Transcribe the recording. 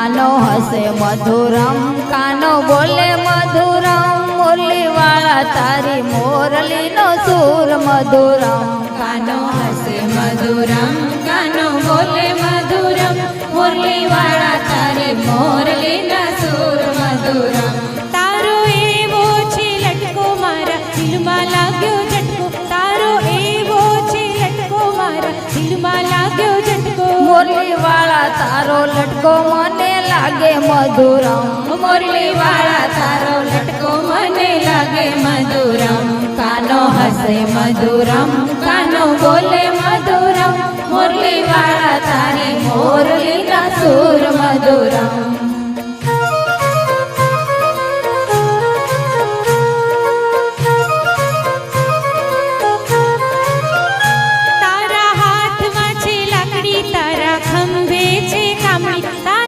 કાનો હસે મધુરમ? કાનો બોલે મધુરમ? મુરલી વાળા તારી મોરલીનો સૂર મધુરમ. કાનો હસે મધુરમ? કાનો બોલે મધુરમ? મુરલી વાળા તારે મોરલીના સુર મધુરમ. તારો એવો છે લટકો મારા દિલમાં લાગ્યો ઝટકો. તારો એવો છે લટકો મારા દિલમાં લાગ્યો ઝટકો. મુરલી વાળા તારો લટકો મને લાગે મધુરમ. મુરલી વાળા તારો લટકો મને લાગે મધુરમ. કાનો હસે મધુરમ, કાનો બોલે મધુરમ. મુરલી વાળા તારી મોરલીના સુર મધુરમ.